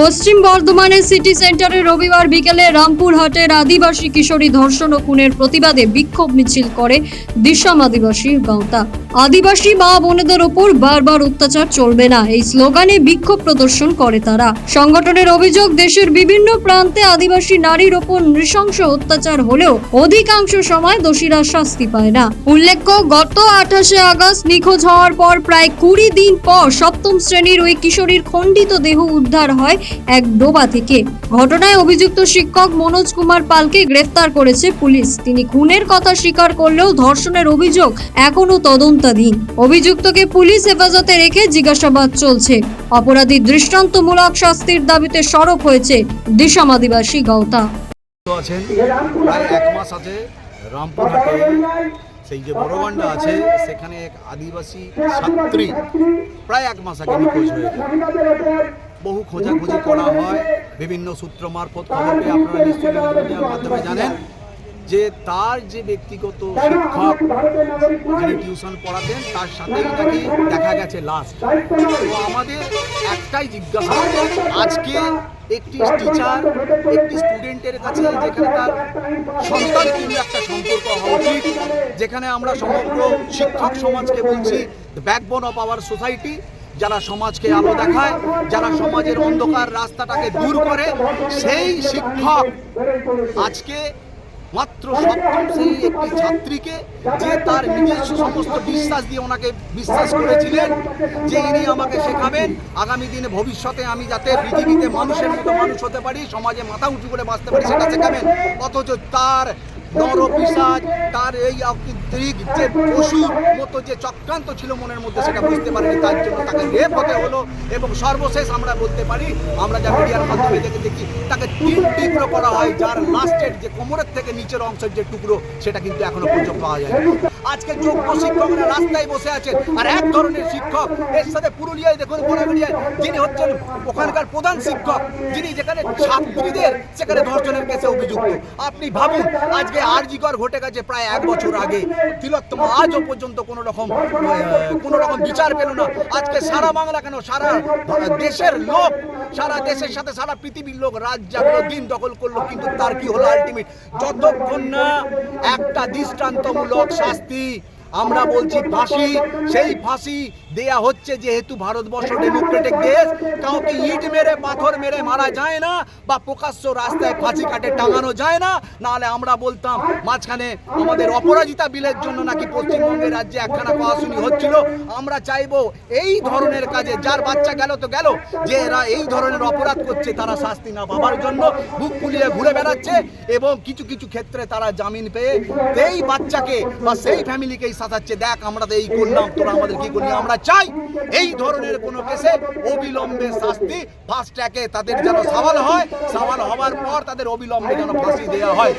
পশ্চিম বর্ধমানের সিটি সেন্টারে রবিবার বিকেলে রামপুরহাটের আদিবাসী কিশোরী ধর্ষণ ও খুনের প্রতিবাদে বিক্ষোভ মিছিল করে দিশাম আদিবাসী গাঁওতা। আদিবাসী মা বোনেদের ওপর বারবার অত্যাচার চলবে না, এই স্লোগানে বিক্ষোভ প্রদর্শন করে তারা। সংগঠনের অভিযোগ, দেশের বিভিন্ন প্রান্তে আদিবাসী নারীর ওপর নৃশংস অত্যাচার হলেও অধিকাংশ সময় দোষীরা শাস্তি পায় না। উল্লেখ্য, গত আঠাশে আগস্ট নিখোঁজ হওয়ার পর প্রায় কুড়ি দিন পর সপ্তম শ্রেণির ওই কিশোরীর খণ্ডিত দেহ উদ্ধার হয় এক ডোবা থেকে। ঘটনায় অভিযুক্ত শিক্ষক মনোজ কুমার পালকে গ্রেফতার করেছে পুলিশ। তিনি খুনের কথা স্বীকার করলেও ধর্ষণের অভিযোগ এখনও তদন্তাধীন। অভিযুক্তকে পুলিশ হেফাজতে রেখে জিজ্ঞাসাবাদ চলছে। অপরাধী দৃষ্টান্তমূলক শাস্তির দাবিতে সরব হয়েছে দিশাম আদিবাসী গাওতা। আছেন, প্রায় এক মাস আছে সেই যে বড়বান্ডা আছে, সেখানে এক আদিবাসী ছাত্রী প্রায় এক মাস আগে নিখোঁজ হয়ে যায় বহু খোঁজাখুঁজি করা হয়। বিভিন্ন সূত্র মারফত খবর পেয়ে আপনারা নিশ্চয়ই মাধ্যমে জানেন যে তার যে ব্যক্তিগত শিক্ষক যিনি টিউশন পড়াতেন তার সাথে নাকি দেখা গেছে লাস্ট তো আমাদের একটাই জিজ্ঞাসা আজকে একটি টিচার একটি স্টুডেন্টের কাছে যেখানে তার সন্তান কিন্তু একটা সম্পর্ক হওয়া উচিত যেখানে আমরা সমগ্র শিক্ষক সমাজকে বলছি ব্যাকবোন অফ আওয়ার সোসাইটি যারা সমাজকে আলো দেখায়, যারা সমাজের অন্ধকার রাস্তাটাকে দূর করে, সেই শিক্ষক আজকে মাত্র সপ্তম শ্রেণির একটি ছাত্রীকে যে তার নিজস্ব সমস্ত বিশ্বাস দিয়ে ওনাকে বিশ্বাস করেছিলেন, যে ইনি আমাকে শেখাবেন। আগামী দিনে ভবিষ্যতে আমি যাতে পৃথিবীতে মানুষের মতো মানুষ হতে পারি, সমাজে মাথা উঁচু করে বাঁচতে পারি, সেটা শেখাবেন। অথচ তার তার এই যে পশুর মতো যে চক্রান্ত ছিল মনের মধ্যে, সেটা বুঝতে পারেনি, তার জন্য তাকে রেপ হতে হলো এবং সর্বশেষ আমরা বলতে পারি, আমরা যা মিডিয়ার মাধ্যমে দেখে দেখি, তাকে তিন টুকরো করা হয়, যার লাস্টের যে কোমরের থেকে নিচের অংশের যে টুকরো, সেটা কিন্তু এখনও পর্যন্ত পাওয়া যায় আজকে যোগ্য শিক্ষকরা রাস্তায় বসে আর এক ধরনের শিক্ষক, এর সাথে পুরুলিয়ায় দেখুন যিনি হচ্ছেন ওখানকার প্রধান শিক্ষক, যিনি যেখানে ছাত্রীদের, সেখানে ধর্ষণের কেসে অভিযুক্ত। আপনি ভাবুন, আজকে আরজিকর ঘটে গেছে প্রায় এক বছর আগে। তিলোত্তম আজও পর্যন্ত কোনো রকম কোন রকম বিচার পেল না। আজকে সারা বাংলা কেন? সারা দেশের লোক, সারা দেশের সাথে সারা পৃথিবীর লোক রাত জাগলো, দিন দখল করল, কিন্তু তার কি হলো আলটিমেট যতক্ষণ না একটা দৃষ্টান্তমূলক শাস্তি আমরা বলছি ফাঁসি, সেই ফাঁসি দেয়া হচ্ছে যেহেতু ভারতবর্ষ ডেমোক্রেটিক দেশ, কাউকে ইট মেরে, পাথর মেরে মারা যায় না বা প্রকাশ্য রাস্তায় ফাঁসি কাটে টাঙানো যায় না, নাহলে আমরা বলতাম মাঝখানে আমাদের অপরাজিতা বিলের জন্য নাকি পশ্চিমবঙ্গের রাজ্যে একখানা পড়াশুনি হচ্ছিল। আমরা চাইব এই ধরনের কাজে, যার বাচ্চা গেল তো গেল, যে এরা এই ধরনের অপরাধ করছে তারা শাস্তি না পাবার জন্য বুক ফুলিয়ে ঘুরে বেড়াচ্ছে এবং কিছু কিছু ক্ষেত্রে তারা জামিন পেয়ে, সেই বাচ্চাকে বা সেই ফ্যামিলিকেই সাজাচ্ছে, দেখ আমরা তো এই করলাম তোরা আমাদের কি করলি আমরা চাই এই ধরনের কোনো কেসে অবিলম্বে শাস্তি ফাস্ট ট্র্যাকে তাদের যেন সাবাল হয়। সাবাল হওয়ার পর তাদের অবিলম্বে যেন ফাঁসি দেওয়া হয়।